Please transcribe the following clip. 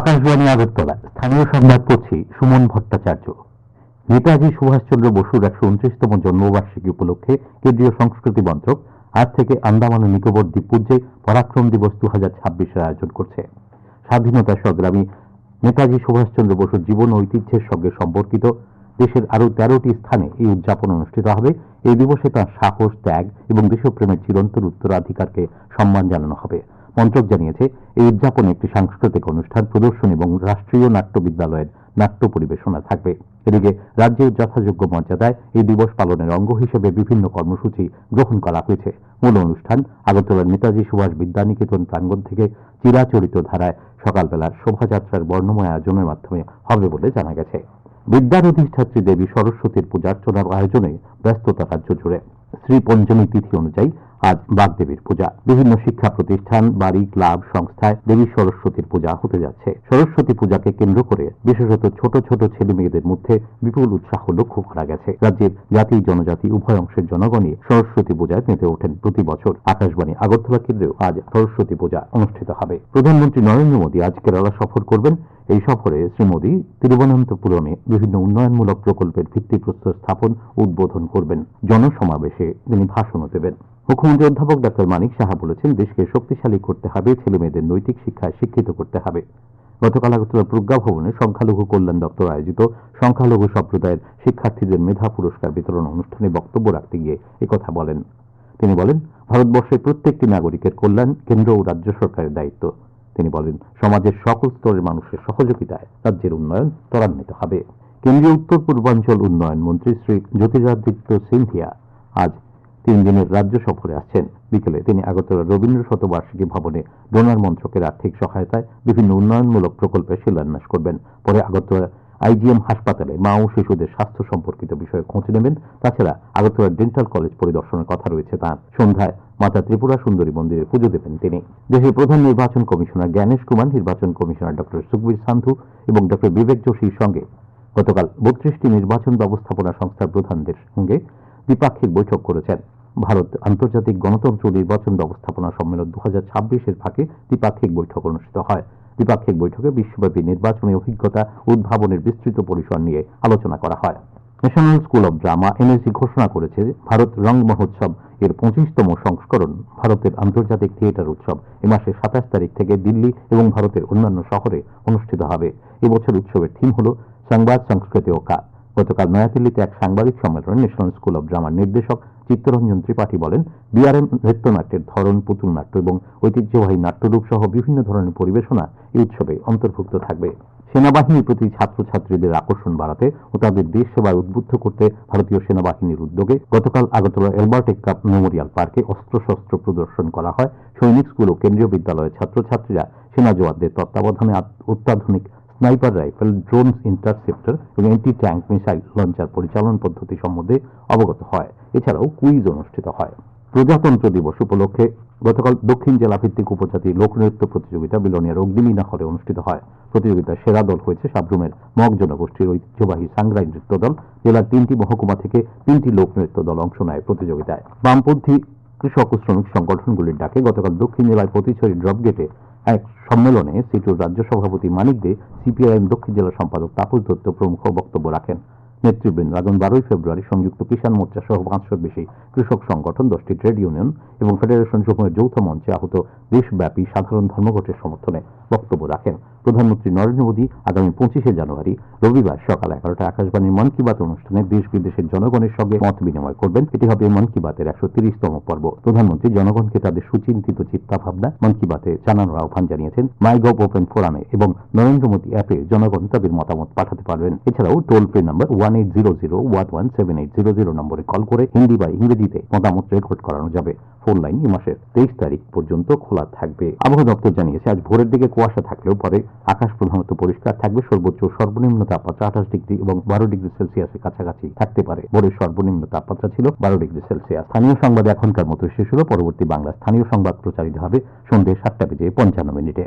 আকাশবাণী আগরতলা স্থানীয় সংবাদ পড়ছি সুমন ভট্টাচার্য। নেতাজি সুভাষচন্দ্র বসুর একশো উনত্রিশতম জন্মবার্ষিকী উপলক্ষে কেন্দ্রীয় সংস্কৃতি মন্ত্রক আজ থেকে আন্দামান ও নিকোবর দ্বীপপুঞ্জে পরাক্রম দিবস দু হাজার ছাব্বিশের আয়োজন করছে। স্বাধীনতা সংগ্রামী নেতাজি সুভাষচন্দ্র বসুর জীবন ঐতিহ্যের সঙ্গে সম্পর্কিত দেশের আরও তেরোটি স্থানে এই উদযাপন অনুষ্ঠিত হবে। এই দিবসে তাঁর সাহস, ত্যাগ এবং দেশপ্রেমের চিরন্তন উত্তরাধিকারকে সম্মান জানানো হবে। মন্ত্রক জানিয়েছে, এই উদযাপনে একটি সাংস্কৃতিক অনুষ্ঠান, প্রদর্শন এবং রাষ্ট্রীয় নাট্য বিদ্যালয়ের নাট্য পরিবেশনা থাকবে। এদিকে রাজ্যের যথাযোগ্য মর্যাদায় এই দিবস পালনের অঙ্গ হিসেবে বিভিন্ন কর্মসূচি গ্রহণ করা হয়েছে। মূল অনুষ্ঠান, আগরতলার নেতাজি সুভাষ বিদ্যানিকেতন প্রাঙ্গণ থেকে চিরাচরিত ধারায় সকালবেলার শোভাযাত্রার বর্ণময় আয়োজনের মাধ্যমে হবে বলে জানা গেছে। অধিষ্ঠাত্রী দেবী সরস্বতীর পূজার্চনার আয়োজনে ব্যস্ততা রাজ্য জুড়ে। শ্রী পঞ্চমী তিথি অনুযায়ী আজ বাগদেবীর পূজা। বিভিন্ন শিক্ষা প্রতিষ্ঠান, বাড়ি, ক্লাব, সংস্থায় দেবী সরস্বতীর পূজা হতে যাচ্ছে। সরস্বতী পূজাকে কেন্দ্র করে বিশেষত ছোট ছোট ছেলে মেয়েদের মধ্যে বিপুল উৎসাহ লক্ষ্য করা গেছে। রাজ্যের জাতি, জনজাতি, উভয় অংশের জনগণই সরস্বতী পূজায় মেতে ওঠেন প্রতি বছর। আকাশবাণী আগরতলা কেন্দ্রেও আজ সরস্বতী পূজা অনুষ্ঠিত হবে। প্রধানমন্ত্রী নরেন্দ্র মোদী আজ কেরালা সফর করবেন। এই সফরে শ্রী মোদী তিরুবনন্তপুরমে বিভিন্ন উন্নয়নমূলক প্রকল্পের ভিত্তিপ্রস্তর স্থাপন উদ্বোধন করবেন। জনসমাবেশে তিনি ভাষণও দেবেন। মুখ্যমন্ত্রী অধ্যাপক ডাক্তার মানিক সাহা বলেছেন, দেশকে শক্তিশালী করতে হবে ছেলে মেয়েদের নৈতিক শিক্ষায় শিক্ষিত করতে হবে। গতকাল আগরতলা প্রজ্ঞা ভবনে সংখ্যালঘু কল্যাণ দপ্তর আয়োজিত সংখ্যালঘু সম্প্রদায়ের শিক্ষার্থীদের মেধা পুরস্কার বিতরণ অনুষ্ঠানে বক্তব্য রাখতে গিয়ে একথা বলেন। তিনি বলেন, ভারতবর্ষের প্রত্যেকটি নাগরিকের কল্যাণ কেন্দ্র ও রাজ্য সরকারের দায়িত্ব। তিনি বলেন, সমাজের সকল স্তরের মানুষের সহযোগিতায় রাজ্যের উন্নয়ন ত্বরান্বিত হবে। কেন্দ্রীয় উত্তর পূর্বাঞ্চল উন্নয়ন মন্ত্রী শ্রী জ্যোতিরাদিত্য সিন্ধিয়া আজ তিন দিনের রাজ্য সফরে আসছেন। বিকেলে তিনি আগরতলা রবীন্দ্র শতবার্ষিকী ভবনে ডোনার মন্ত্রকের আর্থিক সহায়তায় বিভিন্ন উন্নয়নমূলক প্রকল্পের শিলান্যাস করবেন। পরে আগরতলা আইজিএম হাসপাতালে মা ও শিশুদের স্বাস্থ্য সম্পর্কিত বিষয়ে খোঁজ নেবেন। তাছাড়া আগরতলা ডেন্টাল কলেজ পরিদর্শনের কথা রয়েছে তাঁর। সন্ধ্যায় মাতা ত্রিপুরা সুন্দরী মন্দিরে পুজো দেবেন তিনি। দেশের প্রধান নির্বাচন কমিশনার জ্ঞানেশ কুমার, নির্বাচন কমিশনার ডক্টর সুখবীর সান্ধু এবং ডক্টর বিবেক যোশীর সঙ্গে গতকাল বত্রিশটি নির্বাচন ব্যবস্থাপনা সংস্থার প্রধানদের সঙ্গে দ্বিপাক্ষিক বৈঠক করেছেন। ভারত আন্তর্জাতিক গণতন্ত্র নির্বাচন ব্যবস্থাপনা সম্মেলন দু হাজার ছাব্বিশের ফাঁকে দ্বিপাক্ষিক বৈঠক অনুষ্ঠিত হয়। দ্বিপাক্ষিক বৈঠকে বিশ্বব্যাপী নির্বাচনী অভিজ্ঞতা, উদ্ভাবনের বিস্তৃত পরিসর নিয়ে আলোচনা করা হয়। National school of drama NAC ঘোষণা করেছে ভারত রং মহোৎসব। এর পঁচিশতম সংস্করণ ভারতের আন্তর্জাতিক থিয়েটার উৎসব। এ মাসের সাতাশ তারিখ থেকে দিল্লি এবং ভারতের অন্যান্য শহরে অনুষ্ঠিত হবে। এবছর উৎসবের থিম হল সংবাদ, সংস্কৃতি ও কাজ গতকাল নয়াদিল্লিতে এক সাংবাদিক সম্মেলনে ন্যাশনাল স্কুল অব ড্রামার নির্দেশক চিত্তরঞ্জন ত্রিপাঠী বলেন, বিআরএম নৃত্যনাট্যের ধরন, পুতুল নাট্য এবং ঐতিহ্যবাহী নাট্যরূপ সহ বিভিন্ন ধরনের পরিবেশনা এই উৎসবে অন্তর্ভুক্ত থাকবে। সেনাবাহিনীর প্রতি ছাত্রছাত্রীদের আকর্ষণ বাড়াতে ও তাদের দেশ সেবায় উদ্বুদ্ধ করতে ভারতীয় সেনাবাহিনীর উদ্যোগে গতকাল আগরতলা এলবার্টেক কাপ মেমোরিয়াল পার্কে অস্ত্রশস্ত্র প্রদর্শন করা হয়। সৈনিক স্কুল ও কেন্দ্রীয় বিদ্যালয়ের ছাত্রছাত্রীরা সেনা জওয়ানদের তত্ত্বাবধানে অত্যাধুনিক স্নাইপার রাইফেল ড্রোন ইন্টারসেপ্টর এবং এন্টি ট্যাঙ্ক মিসাইল লঞ্চার পরিচালন পদ্ধতি সম্বন্ধে অবগত হয়। এছাড়াও কুইজ অনুষ্ঠিত হয়। প্রজাতন্ত্র দিবস উপলক্ষে গতকাল দক্ষিণ জেলা ভিত্তিক উপজাতি লোকনৃত্য প্রতিযোগিতা বিলনিয়ার অগ্নিমিনা হলে অনুষ্ঠিত হয়। প্রতিযোগিতার সেরা দল হয়েছে সাবরুমের মগ জনগোষ্ঠীর ঐতিহ্যবাহী সাংগ্রাই নৃত্য দল। জেলার তিনটি মহকুমা থেকে তিনটি লোকনৃত্য দল অংশ নেয় প্রতিযোগিতায়। বামপন্থী কৃষক ও শ্রমিক সংগঠনগুলির ডাকে গতকাল দক্ষিণ জেলার পতিছড়ি ড্রপ গেটে এক সম্মেলনে সিটুর রাজ্য সভাপতি মানিক দে, সিপিআইএম দক্ষিণ জেলা সম্পাদক তাপস দত্ত প্রমুখ বক্তব্য রাখেন। নেতৃবৃন্দ আগামী বারোই ফেব্রুয়ারি সংযুক্ত কিষাণ মোর্চা সহ পাঁচশোর বেশি কৃষক সংগঠন, দশটি ট্রেড ইউনিয়ন এবং ফেডারেশন সমূহের যৌথ মঞ্চে আহত দেশব্যাপী সাধারণ ধর্মঘটের সমর্থনে বক্তব্য রাখেন। প্রধানমন্ত্রী নরেন্দ্র মোদী আগামী পঁচিশে জানুয়ারি, রবিবার সকাল এগারোটা আকাশবাণীর মন কি বাত অনুষ্ঠানে দেশ বিদেশের জনগণের সঙ্গে মত বিনিময় করবেন। এটি হবে মন কি বাতের একশো তিরিশতম পর্ব। প্রধানমন্ত্রী জনগণকে তাদের সুচিন্তিত চিন্তাভাবনা, মন কি বাতে জানানোর আহ্বান জানিয়েছেন মাই গভ ওপেন ফোরামে এবং নরেন্দ্র মোদী অ্যাপে জনগণ তাদের মতামত পাঠাতে পারবেন। এছাড়াও toll free number one eight zero zero one one seven eight zero zero নম্বরে কল করে হিন্দি বা ইংরেজিতে মতামত রেকর্ড করানো যাবে। ফোন লাইন এই মাসের তেইশ তারিখ পর্যন্ত খোলা থাকবে। আবহাওয়া দপ্তর জানিয়েছে, আজ ভোরের দিকে কুয়াশা থাকলেও পরে আকাশ প্রধানত পরিষ্কার থাকবে, সর্বোচ্চ সর্বনিম্ন তাপমাত্রা আঠাশ ডিগ্রি এবং বারো ডিগ্রি সেলসিয়াসের কাছাকাছি থাকতে পারে। ভোরের সর্বনিম্ন তাপমাত্রা ছিল বারো ডিগ্রি সেলসিয়াস। স্থানীয় সংবাদ এখনকার মতো শেষ হলো, পরবর্তী বাংলা স্থানীয় সংবাদ প্রচারিত হবে সন্ধ্যে সাতটা বেজে পঞ্চান্ন মিনিটে।